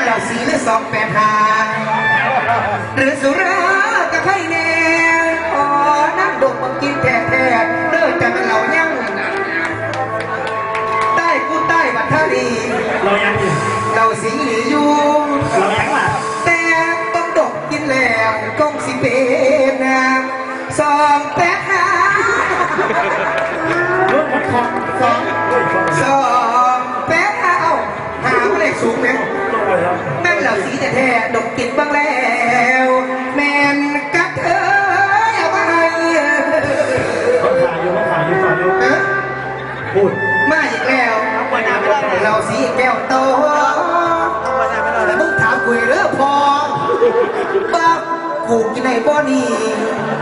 นเหล่าสีหรือสองแปดหาหรือสุรากับไข่แน่ขอนั่งดกมากินแท้แท้ๆเลิกจากเหล่ายั่งใต้กูใต้บัตรทารีเรายังอยู่เหล่าสีหลีอยู่เรายังล่ะ พูดมาอีกแล้วเราสีแก้วโตมึงถามกุยเรือพอบ้ากูกินในบ่อนี่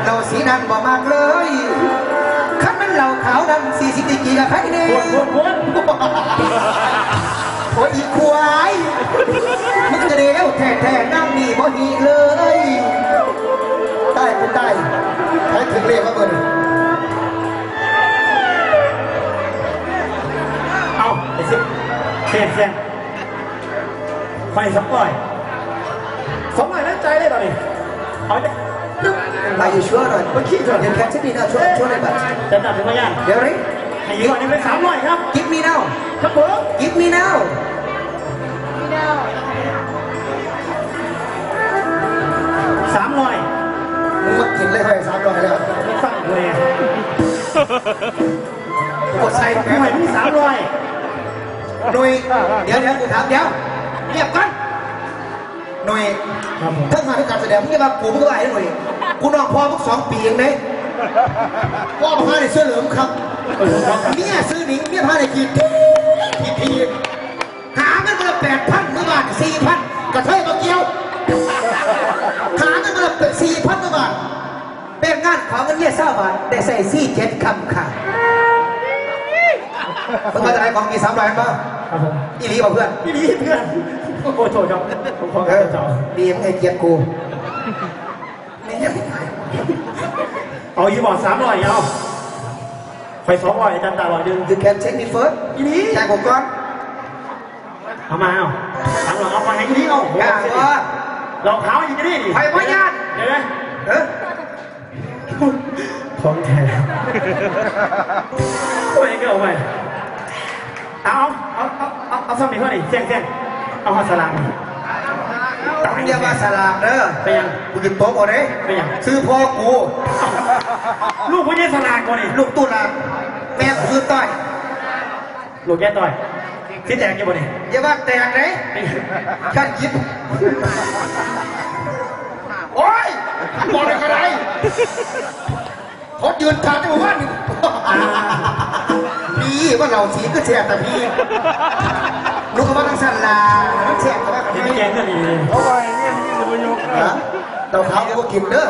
เราสีนั้นบ่มากเลยคันมันเหล่าขาวดำสี่สิบดีกี่ละใครเนี่ยพูดพูดพูดโอ้ยอีควายมึงจะเร็วแท้ๆนั่งนี่บ่ดีเลย ไฟสองร้อยสองร้อยแล้วใจเลยตอนนี้เอาไป Are you sure? or- But keep on. You can't take me now. Sure, sure, but จะตัดถึงพยาน you ready? ให้ยืมก่อนนี่เป็นสามร้อยครับ Give me now. ครับผม Give me now. สามร้อยมึงมากินเลยค่อยสามร้อยแล้วไม่ฟังเลยกดใส่ทำแป๊บไมพี่สามร้อยหน่วยเดี๋ยวเดี๋ยวกูถามเดี๋ยว เงียบก่อนหน่วยครับผมถ้ามาด้วยการแสดงมึงจะมากูมึงก็ไหวหน่วยกูนอนพอมึงสองปีเองเลยพ่อพาในเสื้อเหลืองครับเออครับเนี่ยซื้อหนิงเนี่ยพาในกีดทีทีหาเงินมาละแปดพันเมื่อบาทสี่พันกระเทยมาเกี่ยวหาเงินมาละสี่พันเมื่อบาทเป็นงานของเงินเนี่ยเศร้าบาทได้ใส่สี่เจ็ดคำค่ะมึงมาจะได้ของกี่สามร้อยบ้างครับผมอีหลีบอกเพื่อน พี่ดีเพื่อน โอ้โทษครับผมขอเอการอเจาะดีมึงให้เกียรติกูนี่เนี่ยเอาอีบอกสามร้อยเอาไปสองร้อยอาจารย์ตาร้อยดึงยูแคนเช็คมีเฟิร์สอีนี้จ่ายผมก่อนเอามาเอาสามร้อยเอาไปให้อีนี้เอากล้าว่ารองเท้าอีกนี่ดิไปพ่อญาติเดี๋ยวนะเออของแท้โอ้ยเกี่ยวไปเอาเอาเอาเอาเอาสมิงเขาดิเสียงเสียง เอาหัวสลามต้องเรียกว่าสลากเด้อไปยังกูหยิบโต๊ะก่อนเลยไปยังซื้อพ่อกูลูกไม่ใช่สลากก่อนนี่ลูกตู้ลางแม่กูคือต้อยลูกแย่ต่อยที่แตกยังบ่นี่อย่าว่าแตกเลยขั้นหยิบโอ้ยมองอะไรเขายืนทางที่หมู่บ้านนี่พี่ว่าเราสีก็แฉแต่พี่ลูก ก็ว่าทั้งสันลาทั้งแฉแต่ว่าที่ไม่แกงก็ดีเลยเอาไว้เนี่ยนี่จะมายกฮะเราเขาก็กินเด้อ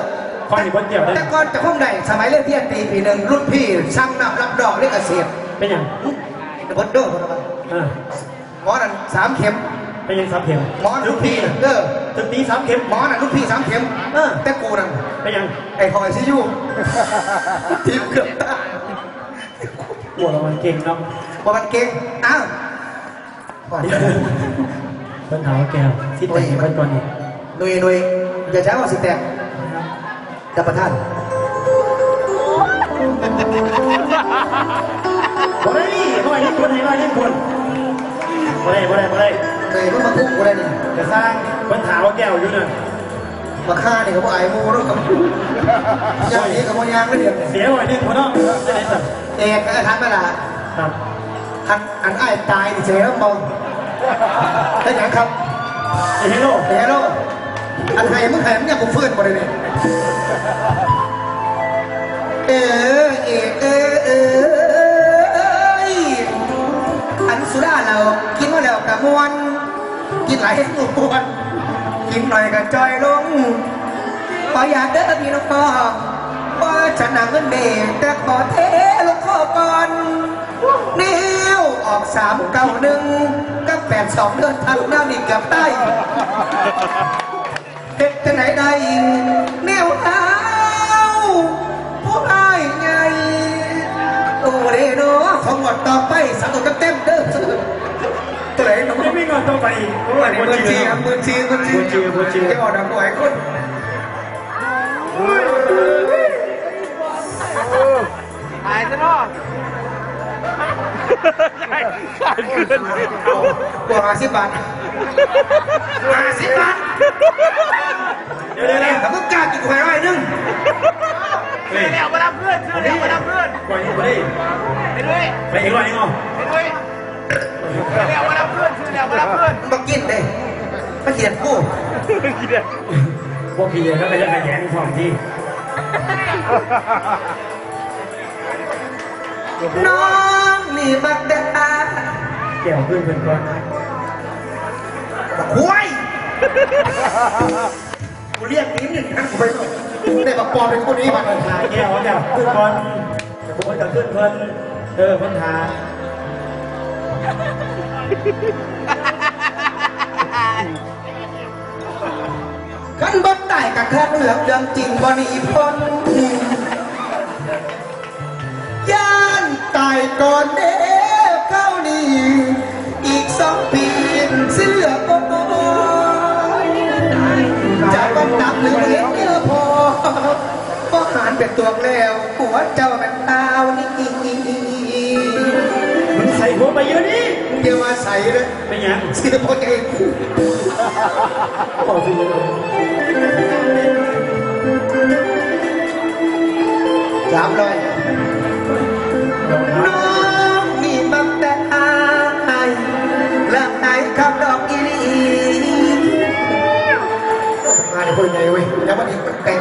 ข้อนี้คนเจ็บเลยแต่ก่อนจะพ้องใดสมัยเล่นเพียนปีปีหนึ่งรุ่นพี่ช่างนับรับดอกเรียกเกษตรเป็นยังเบิร์ดเด้อคนละเออหมอนั่นสามเข็มเป็นยังสามเข็มหมอนั่นรุ่นพี่น่ะเด้อถึงตีสามเข็มหมอนั่นรุ่นพี่สามเข็มเออแต่กูนั่นเป็นยังไอ้หอยซิยูทีมเกือบตายปวดเรามันเก่งเนาะบอกมันเก่งอ้าว ก่อนเพิ่นถามว่าแกที่แต่งเพิ่นก่อนนี่หนุ่ยหนุ่ยอย่าใช้ว่าสิแตกดับประทานบ่ได้บ่ได้คนให้บ่ได้คนบ่ได้บ่ได้บ่ได้หนุ่ยมันมาพุ่งกูได้นี่จะสร้างเพิ่นถามว่าแก้วอยู่น่ะมาฆ่านี่เขาบอกไอ้มูแล้วกับอย่างนี้กับมันยางไม่เดือดเสียหน่อยนึงบ่เนาะจะได้สั่นเอกก็ทันมาละครับ อันอันไอ้ตายนี่เฉยแล้วมองได้ยังครับไอ้เฮโร่แต่แล้วอันไห้มึงไห้มึงเนี่ยกูฟื้นหมดเลยเนี่ยเออเอกเออเอออันสุดาเรากินมาแล้วกะมวนกินหลายให้มวนกินหน่อยก็จอยลงขออยากเด้อพี่น้องพ่อว่าฉันหนังเงินเด็กแต่ขอเทลงข้อก่อนแนว ออกสามเก้าหนึ่งกับแปดสองเดือนทันหน้านี่เกือบใต้เด็กจะไหนได้แนวเท้าผู้อายไงโอ้เรโนของหมดต่อไปสังกัดเต็มเด้อไหนน้องไม่มีเงินต้องไปอีกโอ้ยมือชีครับมือชีมือชีมือชีมือชีจะบอกดังหน่วยคนหายซะเนาะ ขายเกินบวกห้าสิบบาทห้าสิบบาทเดี๋ยวเดี๋ยวเดี๋ยวแต่มึงกล้ากินหวยร้อยหนึงเฮ้ยเดี๋ยวมารับเพื่อนเดี๋ยวมารับเพื่อนปล่อยไปดิไปด้วยไปอีกร้อยนึงเอาไปด้วยเดี๋ยวมารับเพื่อนเดี๋ยวมารับเพื่อนมึงบอกกินเลยมาเขียนกูกินเลยพวกพี่เรียนแล้วไปจะขยันความที่น้อง นี่บักดาแก้วเพื่อนเพื่อนก่อนบักหวยกูเรียกนิ้นหนึ่งนะกูไปก่อนแต่บักปอเป็นคนนี้บักเปิดทางแก้วแก้วขึ้นก่อนผมจะขึ้นเพิ่นเออเพิ่นทาขันบักได้กับแค่เหลืองเรื่องจริงบ่หนีพ้น ก่อนเด้เข้านี่ อีกสองปีเสื้อก็จะวันนับหรือเลี้ยงเยอะพอ ก็หารเป็นตัวแล้วหัวเจ้าเป็นตาวนี่มันใส่หัวไปเยอะนี่เดี๋ยวมาใส่เลยเป็นยังเสียพอเองบอกสิสามร้อย ลี